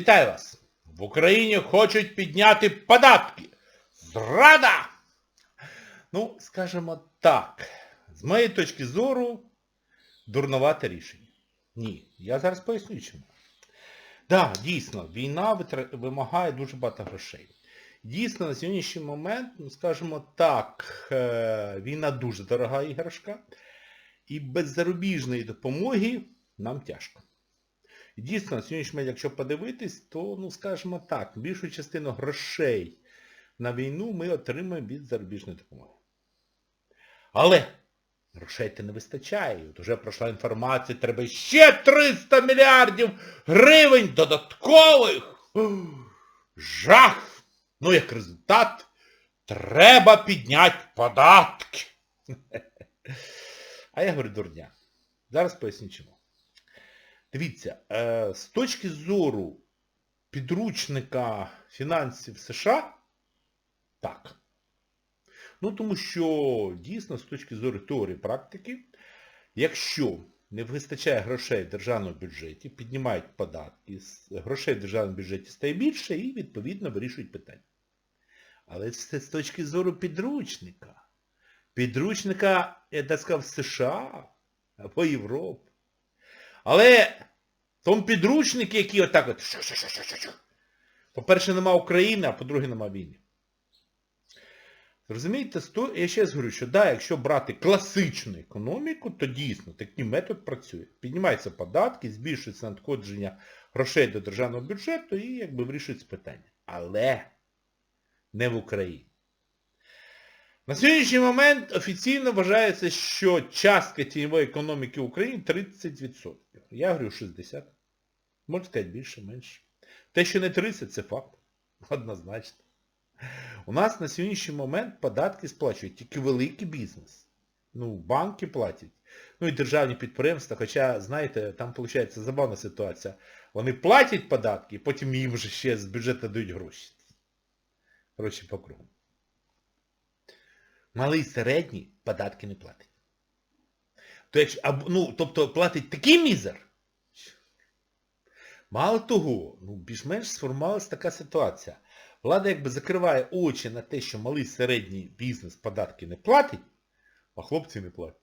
Вітаю вас! В Україні хочуть підняти податки. Зрада! Ну, скажімо так, з моєї точки зору, дурновате рішення. Ні, я зараз поясню чому. Так, да, дійсно, війна вимагає дуже багато грошей. Дійсно, на сьогоднішній момент, ну скажімо так, е, війна дуже дорога іграшка. І без зарубіжної допомоги нам тяжко. Дійсно, на сьогоднішній момент, якщо подивитись, то, ну скажімо так, більшу частину грошей на війну ми отримуємо від зарубіжної допомоги. Але грошей то не вистачає. От уже пройшла інформація, треба ще 300 мільярдів гривень додаткових. Жах! Ну, як результат, треба підняти податки. А я говорю, дурня. Зараз поясню чому. Дивіться, е, з точки зору підручника фінансів США, так. Ну, тому що дійсно з точки зору теорії практики, якщо не вистачає грошей в державному бюджеті, піднімають податки, грошей в державному бюджеті стає більше і, відповідно, вирішують питання. Але це з точки зору підручника. Підручника, я так сказав, США або Європи. Але тому підручники, які отак от... По-перше, нема України, а по-друге, нема війни. Розумієте, я ще раз говорю, що да, якщо брати класичну економіку, то дійсно такий метод працює. Піднімаються податки, збільшується надходження грошей до державного бюджету і якби вирішується питання. Але не в Україні. На сьогоднішній момент офіційно вважається, що частка тіньової економіки України 30%. Я говорю 60%. Можна сказати більше, менше. Те, що не 30, це факт. Однозначно. У нас на сьогоднішній момент податки сплачують тільки великий бізнес. Ну, банки платять. Ну і державні підприємства, хоча, знаєте, там виходить забавна ситуація. Вони платять податки, потім їм вже ще з бюджету дають гроші. Гроші по кругу. Малий середній податки не платить. То якщо, ну, тобто платить такий мізер. Мало того, ну, більш-менш сформувалася така ситуація. Влада якби закриває очі на те, що малий середній бізнес податки не платить, а хлопці не платять.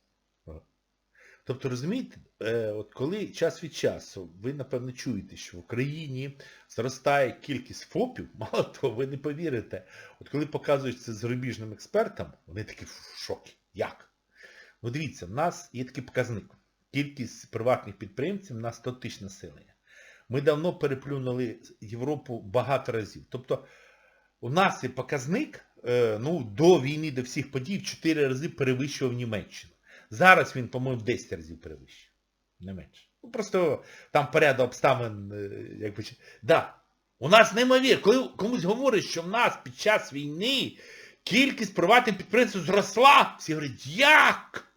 Тобто, розумієте, е, от коли час від часу ви, напевно, чуєте, що в Україні зростає кількість ФОПів, мало того, ви не повірите. От коли показують це зарубіжним експертам, вони такі в шокі. Як? Ну дивіться, в нас є такий показник. Кількість приватних підприємців на 100 тисяч населення. Ми давно переплюнули Європу багато разів. Тобто у нас є показник, е, ну, до війни, до всіх подій, в 4 рази перевищував Німеччину. Зараз він, по-моєму, 10 разів перевищив. Не менше. Ну, просто там порядок обставин, е, якби... Да. У нас неймовірно. Коли комусь говорять, що в нас під час війни кількість приватних підприємців зросла, всі говорять, як?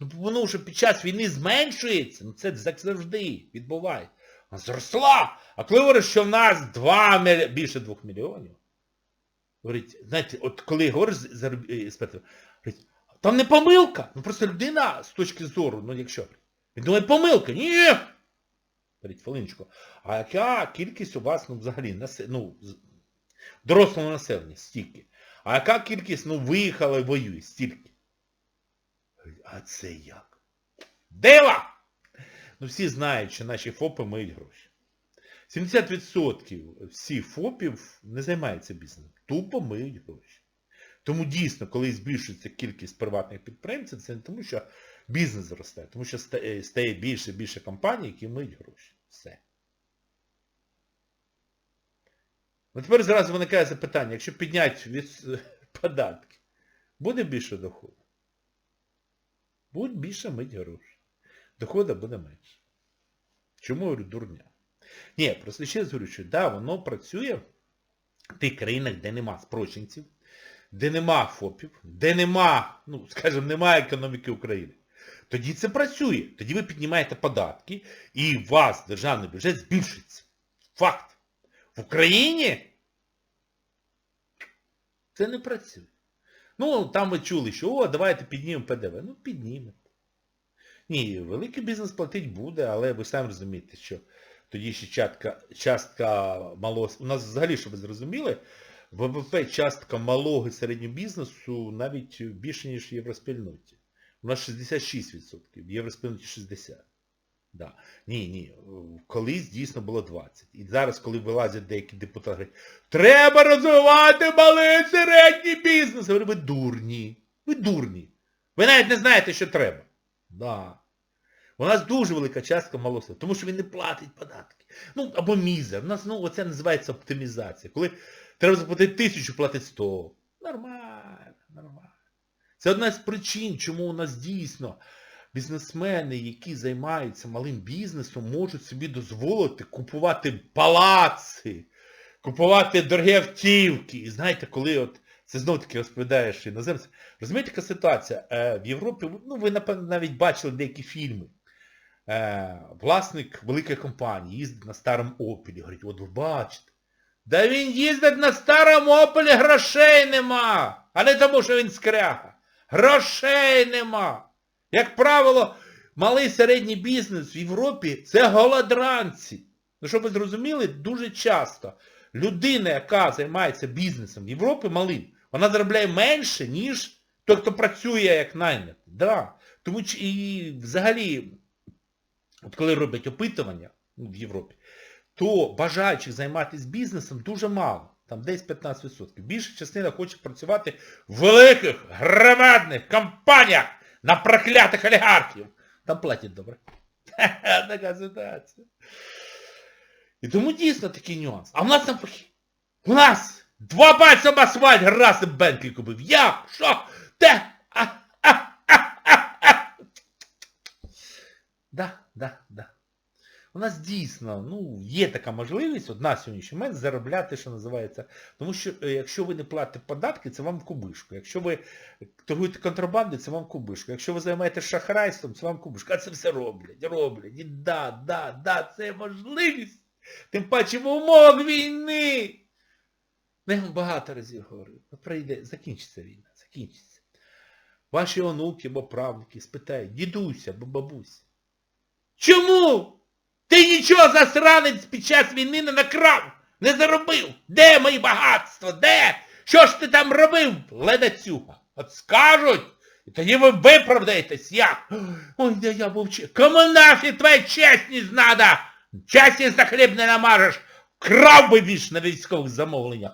Ну, воно вже під час війни зменшується. Ну, це завжди відбувається. Зросла. А коли говорять, що в нас 2 міль... більше 2 мільйонів, говорить, знаєте, от коли говориш з е, говорить, там не помилка. Ну просто людина з точки зору, ну якщо. Він думає, помилка. Ні. Говорить, хвилиночку. А яка кількість у вас, ну, взагалі, насе... ну, дорослого населення, стільки. А яка кількість, ну, виїхала і воює, стільки. А це як? Дива! Ну всі знають, що наші ФОПи миють гроші. 70% всіх ФОПів не займаються бізнесом. Тупо миють гроші. Тому дійсно, коли збільшується кількість приватних підприємців, це не тому, що бізнес зростає, тому що е, стає більше і більше компаній, які миють гроші. Все. Ну тепер зразу виникає запитання, якщо підняти від податки, буде більше доходу? Буде більше мить гроші. Доходу буде менше. Чому говорю дурня? Ні, просто ще говорю, що да, воно працює в тих країнах, де нема спрощенців, де нема ФОПів, де нема, ну, скажімо, немає економіки України. Тоді це працює. Тоді ви піднімаєте податки, і у вас державний бюджет збільшується. Факт. В Україні це не працює. Ну, там ви чули, що о, давайте піднімемо ПДВ. Ну, піднімемо. Ні, великий бізнес платить буде, але ви самі розумієте, що тоді ще частка, частка малого... У нас взагалі, щоб ви зрозуміли, ВВП частка малого і середнього бізнесу навіть більше, ніж в євроспільноті. У нас 66%, в євроспільноті 60%. Да. Ні, ні. Колись дійсно було 20. І зараз, коли вилазять деякі депутати, говорять, треба розвивати малий і середній бізнес. Я говорю, ви дурні. Ви дурні. Ви навіть не знаєте, що треба. Да. У нас дуже велика частка малого, тому що він не платить податки. Ну, або мізер. У нас, ну, оце називається оптимізація. Коли треба заплатити тисячу, платить 100. Нормально, нормально. Це одна з причин, чому у нас дійсно бізнесмени, які займаються малим бізнесом, можуть собі дозволити купувати палаци, купувати дорогі автівки. І знаєте, коли от це знов таки розповідаєш іноземцям. Розумієте, яка ситуація? Е, в Європі, ну ви напевно навіть бачили деякі фільми. Е, власник великої компанії їздить на старому опелі. Говорить, от ви бачите. Да він їздить на старому опелі, грошей нема. А не тому, що він скряга. Грошей нема. Як правило, малий середній бізнес в Європі це голодранці. Ну, щоб ви зрозуміли, дуже часто людина, яка займається бізнесом в Європі малим, вона заробляє менше, ніж той, хто працює як наймит. Да. Тому і взагалі, от коли роблять опитування ну, в Європі, то бажаючих займатися бізнесом дуже мало. Там десь 15%. Більша частина хоче працювати в великих, громадних компаніях на проклятих олігархів. Там платять добре. Така ситуація. І тому дійсно такий нюанс. А в нас навпаки. У нас два пальця об асфальт раз і Бентлі купив. Я? Що? Де? А, а, а, а, а. Да, да, да. У нас дійсно, ну, є така можливість, от на сьогоднішній момент, заробляти, що називається. Тому що е, якщо ви не платите податки, це вам кубишку. Якщо ви торгуєте контрабандою, це вам кубишку. Якщо ви займаєтесь шахрайством, це вам в кубишку. А це все роблять, роблять. І да, да, да, це можливість. Тим паче в умовах війни. Ну, Я вам багато разів говорив. От прийде, закінчиться війна, закінчиться. Ваші онуки або правнуки спитають, дідуся або бабуся. Чому? Ти нічого засранець під час війни не накрав, не заробив. Де мої багатства? Де? Що ж ти там робив, ледацюга? От скажуть, і тоді ви виправдаєтесь, як? Ой, де я був че... Кому нафіг твоя чесність надо? Чесність за хліб не намажеш. Крав би більш на військових замовленнях.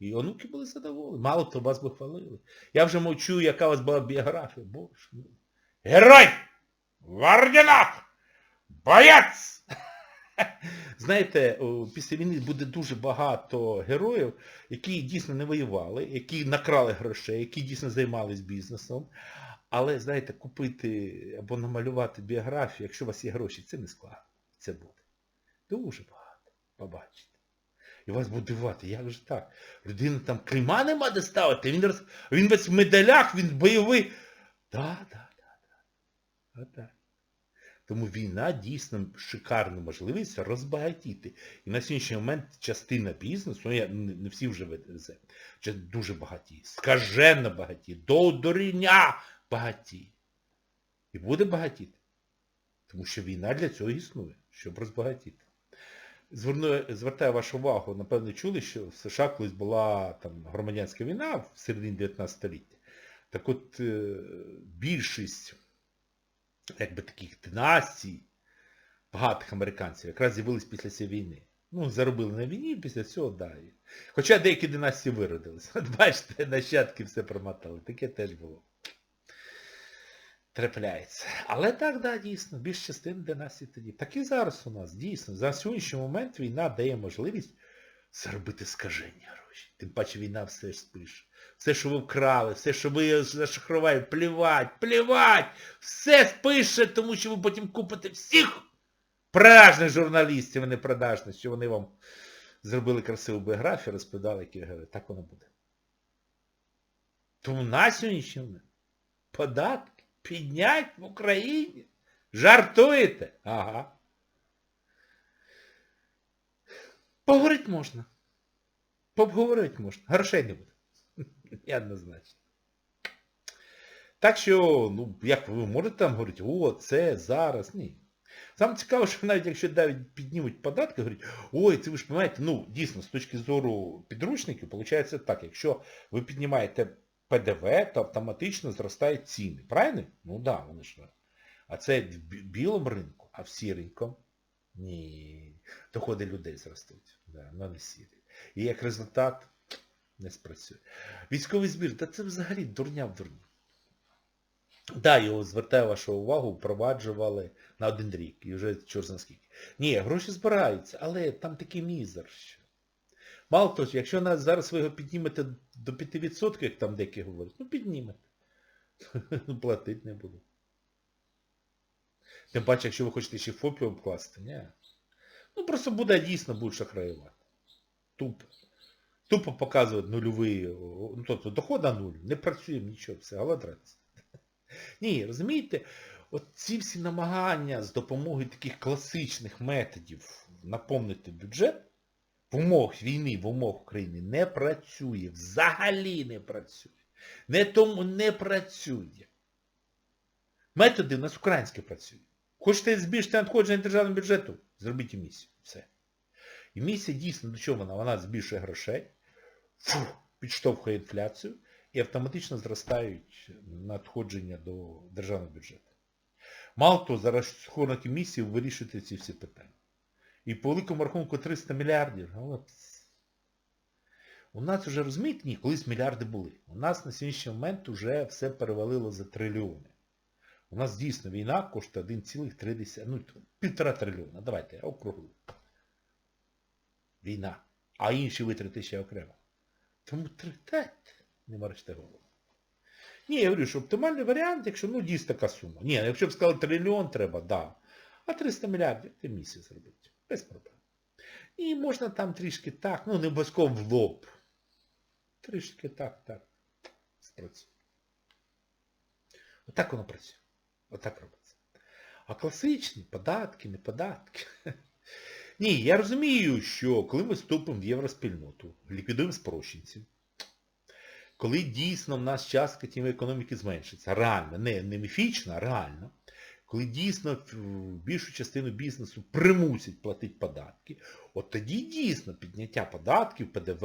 І онуки були задоволені. Мало хто вас би хвалили. Я вже мовчу, яка у вас була біографія. Боже. мій. Герой! В орденах! Боєць! Знаєте, після війни буде дуже багато героїв, які дійсно не воювали, які накрали грошей, які дійсно займались бізнесом. Але, знаєте, купити або намалювати біографію, якщо у вас є гроші, це не складно. Це буде. Дуже багато. Побачите. І вас буде дивувати, як же так? Людина там клейма нема де ставити, він, роз... він весь в медалях, він бойовий. Да, да, да. Отак. Тому війна дійсно шикарна можливість розбагатіти. І на сьогоднішній момент частина бізнесу, ну я не не всі вже везе, дуже багаті, скаженно багаті, до дорівня багаті. І буде багатіти. Тому що війна для цього існує, щоб розбагатіти. Зверну, звертаю вашу увагу, напевно, чули, що в США колись була там громадянська війна в середині 19 століття. Так от е, більшість якби таких династій, багатих американців, якраз з'явились після цієї війни. Ну, заробили на війні, після цього далі. Хоча деякі династії виродились. От бачите, нащадки все промотали. Таке теж було. Трапляється. Але так, да, дійсно, більш частин династій тоді. Так і зараз у нас, дійсно. За сьогоднішній момент війна дає можливість заробити скажені гроші. Тим паче війна все ж спише. Все, що ви вкрали, все, що ви зашахрували, плівать, плівать, все спише, тому що ви потім купите всіх продажних журналістів, а не продажних, що вони вам зробили красиву біографію, розповідали, які говорять, так воно буде. Тому на сьогоднішній момент податки піднять в Україні. Жартуєте? Ага. Поговорити можна. Поговорити можна. Грошей не буде. Неоднозначно. Так що, ну, як ви можете там говорити, о, це зараз, ні. Саме цікаво, що навіть якщо навіть піднімуть податки, говорять, ой, це ви ж розумієте, ну, дійсно, з точки зору підручників, виходить так, якщо ви піднімаєте ПДВ, то автоматично зростають ціни. Правильно? Ну так, да, вони ж. А це в білому ринку, а в сіренькому? Ні. Доходи людей зростуть. Да, але не. І як результат не спрацює. Військовий збір, та це взагалі дурня в дурні. Так, да, його звертаю вашу увагу, впроваджували на один рік. І вже чорт зна скільки. Ні, гроші збираються, але там такий мізер. Що. Мало того, якщо нас зараз ви його піднімете до 5%, як там деякі говорять, ну піднімете. Ну платити не буду. Тим паче, якщо ви хочете ще ФОПі обкласти, ні. Ну просто буде дійсно будуть шахраювати. Тупо. Тупо показують нульовий, ну тобто доход на нуль, не працює нічого, все, голодранці. Ні, розумієте, от ці всі намагання з допомогою таких класичних методів наповнити бюджет в умовах війни, в умовах України не працює, взагалі не працює. Не тому не працює. Методи у нас українські працюють. Хочете збільшити надходження державного бюджету? Зробіть емісію. Все. Емісія дійсно до чого вона? Вона збільшує грошей, фу, підштовхує інфляцію і автоматично зростають надходження до державного бюджету. Мало того, за рахунок емісії ви вирішуєте ці всі питання. І по великому рахунку 300 мільярдів. У нас вже, розумієте, ні, колись мільярди були. У нас на сьогоднішній момент вже все перевалило за трильйони. У нас дійсно війна коштує 1,3, ну, півтора трильйона. Давайте, округлю. Війна. А інші витрати ще окремо. Тому третать, не морочте голову. Ні, я говорю, що оптимальний варіант, якщо ну дійсно така сума. Ні, якщо б сказали трильйон треба, да. А 300 мільярдів ти місяць зробити. Без проблем. І можна там трішки так, ну не обов'язково в лоб. Трішки так, так. Спрацює. Отак воно працює. Отак робиться. А класичні податки, не податки. Ні, я розумію, що коли ми вступимо в євроспільноту, ліквідуємо спрощенців, коли дійсно в нас частка тієї економіки зменшиться, реально, не, не міфічно, а реально, коли дійсно більшу частину бізнесу примусять платити податки, от тоді дійсно підняття податків, ПДВ,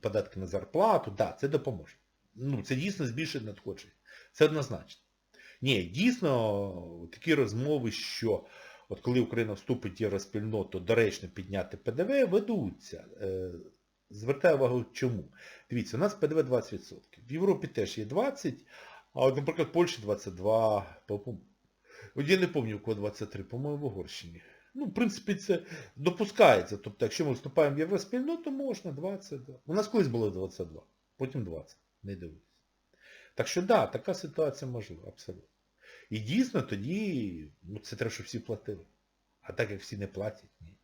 податки на зарплату, да, це допоможе. Ну, це дійсно збільшить надходження. Це однозначно. Ні, дійсно такі розмови, що от коли Україна вступить в євроспільноту, доречно підняти ПДВ, ведуться. Е, Звертаю увагу чому. Дивіться, у нас ПДВ 20%. В Європі теж є 20%, а от, наприклад, Польщі 22%. От я не пам'ятаю, кого 23, по-моєму, в Угорщині. Ну, в принципі, це допускається. Тобто, якщо ми вступаємо в євроспільноту, можна 22. У нас колись було 22, потім 20. Не дивитися. Так що, да, така ситуація можлива, абсолютно. І дійсно тоді, ну це треба, щоб всі платили. А так як всі не платять, ні.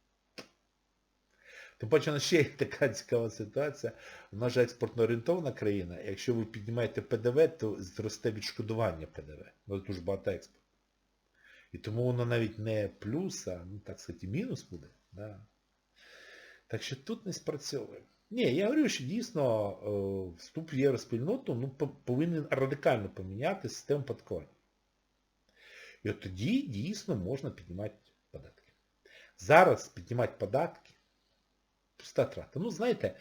Тим паче у ще є така цікава ситуація. У нас же експортно орієнтована країна. Якщо ви піднімаєте ПДВ, то зросте відшкодування ПДВ. У нас дуже багато експорту. І тому воно навіть не плюс, а, ну так сказати, мінус буде. Да. Так що тут не спрацьовує. Ні, я говорю, що дійсно е, вступ в євроспільноту ну, повинен радикально поміняти систему податкування. І от тоді дійсно можна піднімати податки. Зараз піднімати податки пуста трата. Ну, знаєте,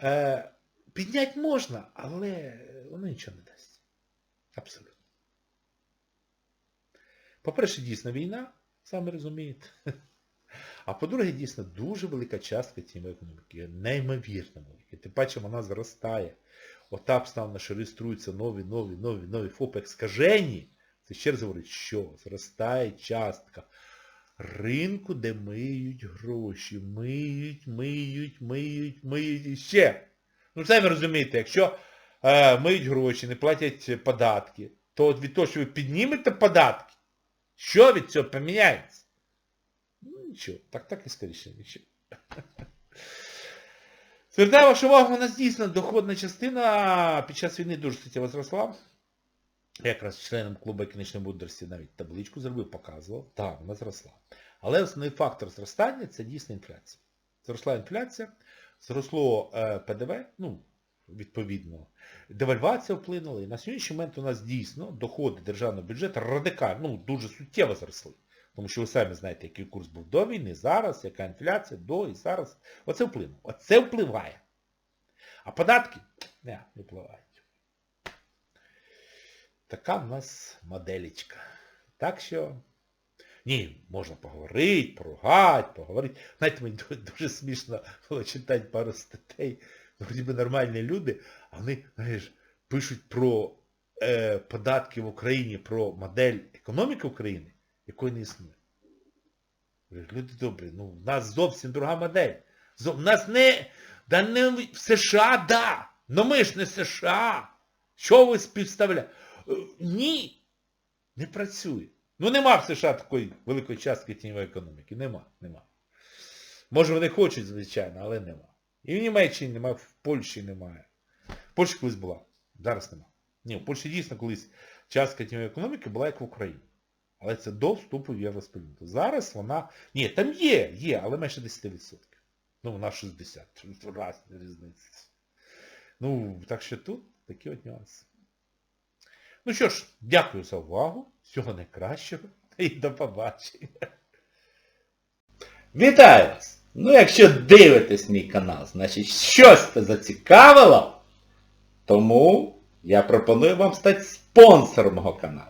е, підняти можна, але воно нічого не дасть. Абсолютно. По-перше, дійсно війна, самі розумієте. А по-друге, дійсно дуже велика частка цієї економіки. Неймовірно велика. Тим паче вона зростає. Ота обставина, що реєструються нові, нові, нові, нові ФОПи скажені. Це ще раз говорить, що зростає частка ринку, де миють гроші. Миють, миють, миють, миють і ще. Ну самі розумієте, якщо е, миють гроші, не платять податки, то від того, що ви піднімете податки, що від цього поміняється? Нічого, так так і скоріше, нічого. Звертаю вашу увагу, у нас дійсно доходна частина під час війни дуже суттєво зросла. Якраз членом клубу економічної мудрості навіть табличку зробив, показував. Так, вона зросла. Але основний фактор зростання це дійсно інфляція. Зросла інфляція, зросло е, ПДВ, ну, відповідно, девальвація вплинула. І на сьогоднішній момент у нас дійсно доходи державного бюджету радикально, ну, дуже суттєво зросли. Тому що ви самі знаєте, який курс був до війни, зараз, яка інфляція, до і зараз. Оце вплинуло. Оце впливає. А податки не, не впливають. Така в нас моделечка. Так що, ні, можна поговорити, поругати, поговорити. Знаєте, мені дуже смішно було читати пару статей. Ну, Вроді би нормальні люди, а вони, знаєш, пишуть про е, податки в Україні, про модель економіки України, якої не існує. Люди добрі, ну в нас зовсім друга модель. В нас не, да не в США, да, но ми ж не США. Що ви співставляєте? Ні, не працює. Ну нема в США такої великої частки тіньової економіки. Нема, нема. Може вони хочуть, звичайно, але нема. І в Німеччині немає, в Польщі немає. В Польщі колись була, зараз нема. Ні, в Польщі дійсно колись частка тіньової економіки була як в Україні. Але це до вступу в євроспільноту. Зараз вона... Ні, там є, є, але менше 10%. Ну, вона 60. Раз різниця. Ну, так що тут такі от нюанси. Ну що ж, дякую за увагу. Всього найкращого і до побачення. Вітаю вас! Ну, якщо дивитесь мій канал, значить щось це зацікавило, тому я пропоную вам стати спонсором мого каналу.